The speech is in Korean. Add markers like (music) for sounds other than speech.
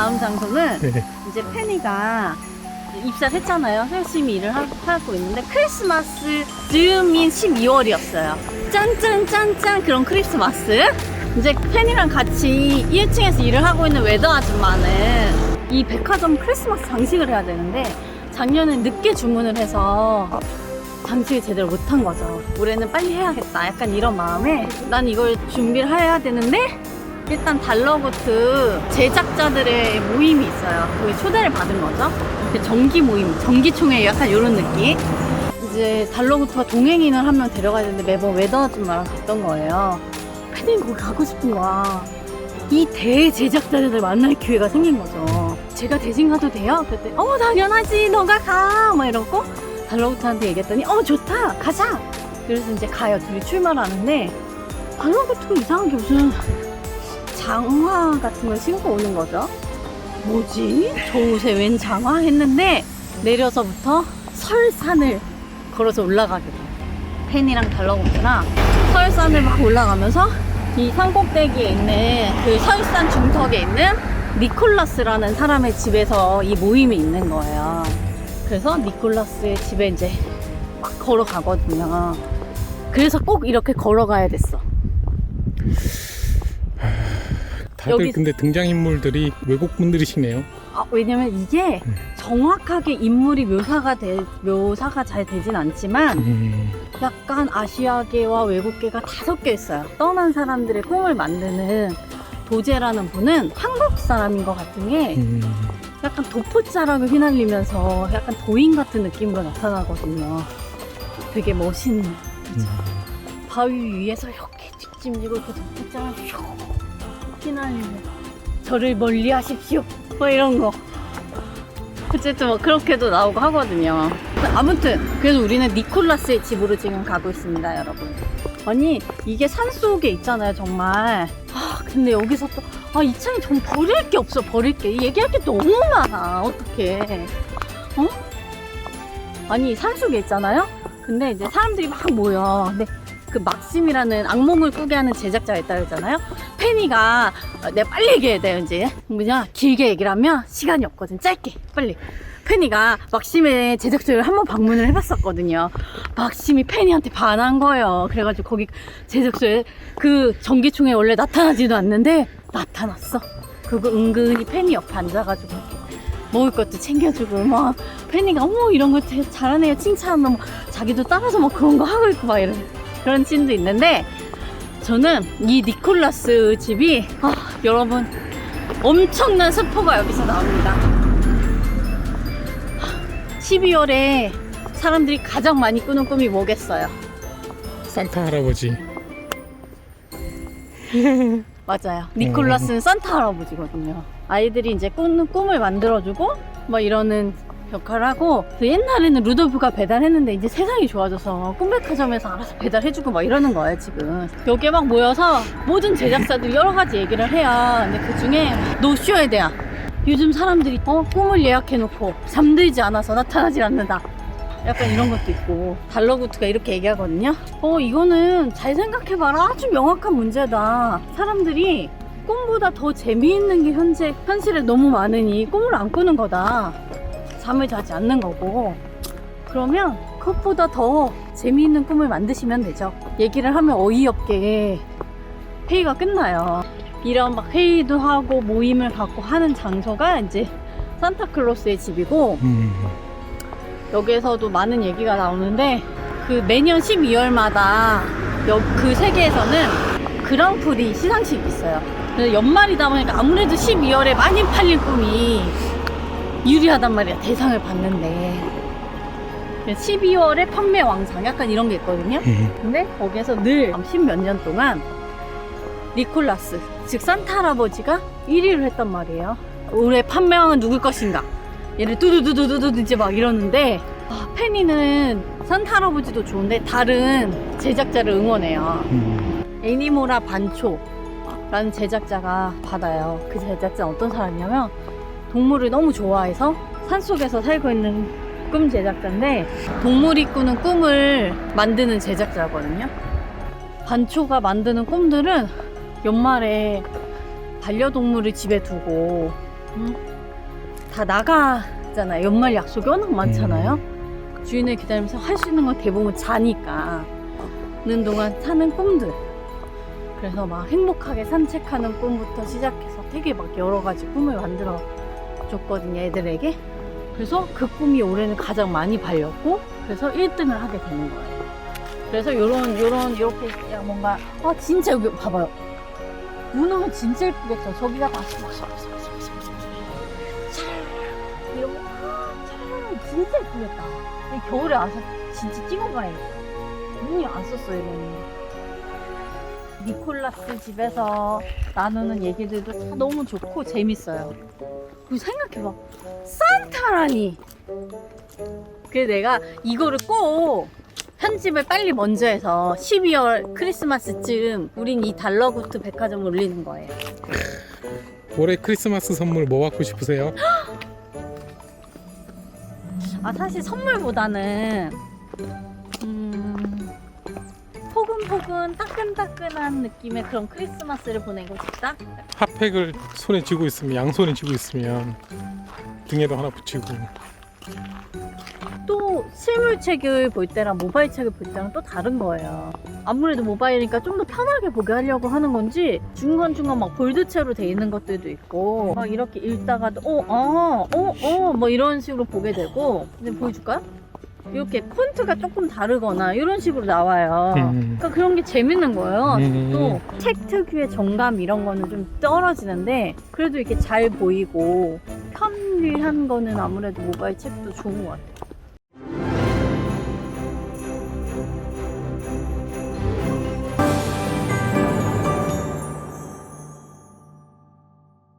다음 장소는 네. 이제 페니가 입사를 했잖아요. 열심히 일을 하, 하고 있는데 크리스마스 즈음인 12월이었어요. 짠짠짠짠 그런 크리스마스. 이제 페니랑 같이 1층에서 일을 하고 있는 웨더 아줌마는 이 백화점 크리스마스 장식을 해야 되는데 작년에 늦게 주문을 해서 장식을 제대로 못한 거죠. 올해는 빨리 해야겠다. 약간 이런 마음에 난 이걸 준비를 해야 되는데 일단 달러고트 제작자들의 모임이 있어요. 거기 초대를 받은 거죠. 그 정기 모임, 정기총회 약간 이런 느낌. 이제 달러고트가 동행인을 한 명 데려가야 되는데 매번 웨더 아줌마랑 갔던 거예요. 패딩 거기 가고 싶은 거야. 이 대제작자들 만날 기회가 생긴 거죠. 제가 대신 가도 돼요? 그랬더니 어 당연하지 너가 가! 막 이러고 달러고트한테 얘기했더니 어 좋다 가자! 그래서 이제 가요. 둘이 출발하는데 달러고트가 이상하게 무슨 장화 같은 걸 신고 오는 거죠. 뭐지? 저 옷에 웬 장화? 했는데 내려서부터 설산을 걸어서 올라가게 돼요. 펜이랑 달러고트랑 설산을 막 올라가면서 이 산꼭대기에 있는 그 설산 중턱에 있는 니콜라스라는 사람의 집에서 이 모임이 있는 거예요. 그래서 니콜라스의 집에 이제 막 걸어가거든요. 그래서 꼭 이렇게 걸어가야 됐어. 다들 여기- 근데 등장인물들이 외국 분들이시네요. 아, 왜냐면 이게 정확하게 인물이 묘사가 돼, 묘사가 잘 되진 않지만 음, 약간 아시아계와 외국계가 다 섞여 있어요. 떠난 사람들의 꿈을 만드는 도제라는 분은 한국 사람인 것 같은 게 음, 약간 도포자락을 휘날리면서 약간 도인 같은 느낌으로 나타나거든요. 되게 멋있는 음. 바위 위에서 이렇게 뒷짐지고 이렇게 도포자락 휘 휘날리며 저를 멀리 하십시오. 뭐 이런 거. 어쨌든 뭐 그렇게도 나오고 하거든요. 아무튼 그래서 우리는 니콜라스의 집으로 지금 가고 있습니다, 여러분. 아니 이게 산 속에 있잖아요, 정말. 아 근데 여기서 또 아이 차에 좀 버릴 게 없어, 버릴 게 얘기할 게 너무 많아. 어떡해? 어? 아니 산 속에 있잖아요. 근데 이제 사람들이 막 모여. 근데 그 막심이라는 악몽을 꾸게 하는 제작자가 있다 그랬잖아요. 페니가 어, 내가 빨리 얘기해야 돼요 이제. 뭐냐? 길게 얘기를 하면 시간이 없거든. 짧게. 빨리. 페니가 막심의 제작소를 한번 방문을 해봤었거든요. 막심이 페니한테 반한 거예요. 그래가지고 거기 제작소에 그 전기총에 원래 나타나지도 않는데 나타났어. 그거 은근히 페니 옆에 앉아가지고 먹을 것도 챙겨주고 막 페니가 어머 이런 거 잘하네요. 칭찬하면 막 자기도 따라서 막 그런 거 하고 있고 막 이런 그런 씬도 있는데 저는 이 니콜라스 집이 아, 여러분 엄청난 스포가 여기서 나옵니다. 12월에 사람들이 가장 많이 꾸는 꿈이 뭐겠어요? 산타 할아버지. (laughs) 맞아요. 니콜라스는 산타 할아버지거든요. 아이들이 이제 꾸는 꿈을 만들어주고 뭐 이러는 역할을 하고 그 옛날에는 루돌프가 배달했는데 이제 세상이 좋아져서 꿈백화점에서 알아서 배달해주고 막 이러는 거예요 지금. 여기에 막 모여서 모든 제작사들이 여러 가지 얘기를 해요. 근데 그 중에 노쇼에 대한 요즘 사람들이 어 꿈을 예약해놓고 잠들지 않아서 나타나질 않는다. 약간 이런 것도 있고 달러구트가 이렇게 얘기하거든요. 어 이거는 잘 생각해봐라. 아주 명확한 문제다. 사람들이 꿈보다 더 재미있는 게 현재 현실에 너무 많으니 꿈을 안 꾸는 거다 잠을 자지 않는 거고. 그러면 그것보다 더 재미있는 꿈을 만드시면 되죠. 얘기를 하면 어이없게 회의가 끝나요. 이런 막 회의도 하고 모임을 갖고 하는 장소가 이제 산타클로스의 집이고 음, 여기에서도 많은 얘기가 나오는데 그 매년 12월마다 그 세계에서는 그랑프리 시상식이 있어요. 그래서 연말이다 보니까 아무래도 12월에 많이 팔린 꿈이 유리하단 말이야. 대상을 받는데. 12월에 판매 왕상 약간 이런 게 있거든요. 음, 근데 거기에서 늘 십몇 년 동안 니콜라스 즉 산타 할아버지가 1위를 했단 말이에요 올해 판매왕은 누굴 것인가 얘를 뚜두두두두두 이제 막 이러는데 아, 페니는 산타 할아버지도 좋은데 다른 제작자를 응원해요 음, 애니모라 반초 라는 제작자가 받아요 그 제작자는 어떤 사람이냐면 동물을 너무 좋아해서 산속에서 살고 있는 꿈 제작자인데 동물이 꾸는 꿈을 만드는 제작자거든요 반초가 만드는 꿈들은 연말에 반려동물을 집에 두고 음, 다 나가잖아요. 연말 약속이 워낙 많잖아요. 주인을 기다리면서 할 수 있는 건 대부분 자니까. 는 동안 사는 꿈들. 그래서 막 행복하게 산책하는 꿈부터 시작해서 되게 막 여러 가지 꿈을 만들어 줬거든요, 애들에게. 그래서 그 꿈이 올해는 가장 많이 발렸고, 그래서 1등을 하게 되는 거예요. 그래서 요런, 요런, 이렇게 뭔가, 아, 진짜 여기 봐봐요. 눈 오면 진짜 예쁘겠죠? 저기가 다 이런 거, 진짜 예쁘겠다. 이 겨울에 와서 진짜 찍어봐야겠다. 눈이 안 썼어, 이거는. 니콜라스 집에서 나누는 얘기들도 다 너무 좋고 재밌어요. 그리고 생각해봐. 산타라니! 그래서 내가 이거를 꼭 편집을 빨리 먼저 해서 12월 크리스마스쯤 우린 이 달러구트 백화점 올리는 거예요. 올해 크리스마스 선물 뭐 받고 싶으세요? 아 사실 선물보다는 음 포근포근 따끈따끈한 느낌의 그런 크리스마스를 보내고 싶다. 핫팩을 손에 쥐고 있으면 양손에 쥐고 있으면 등에도 하나 붙이고 또 실물 책을 볼 때랑 모바일 책을 볼 때랑 또 다른 거예요. 아무래도 모바일이니까 좀 더 편하게 보게 하려고 하는 건지 중간중간 막 볼드체로 돼 있는 것들도 있고 막 이렇게 읽다가도 어, 어, 어, 어, 뭐 이런 식으로 보게 되고 근데 보여줄까요? 이렇게 폰트가 조금 다르거나 이런 식으로 나와요. 음. 그러니까 그런 게 재밌는 거예요. 음. 또책 특유의 정감 이런 거는 좀 떨어지는데 그래도 이렇게 잘 보이고 편리한 거는 아무래도 모바일 책도 좋은 것 같아요.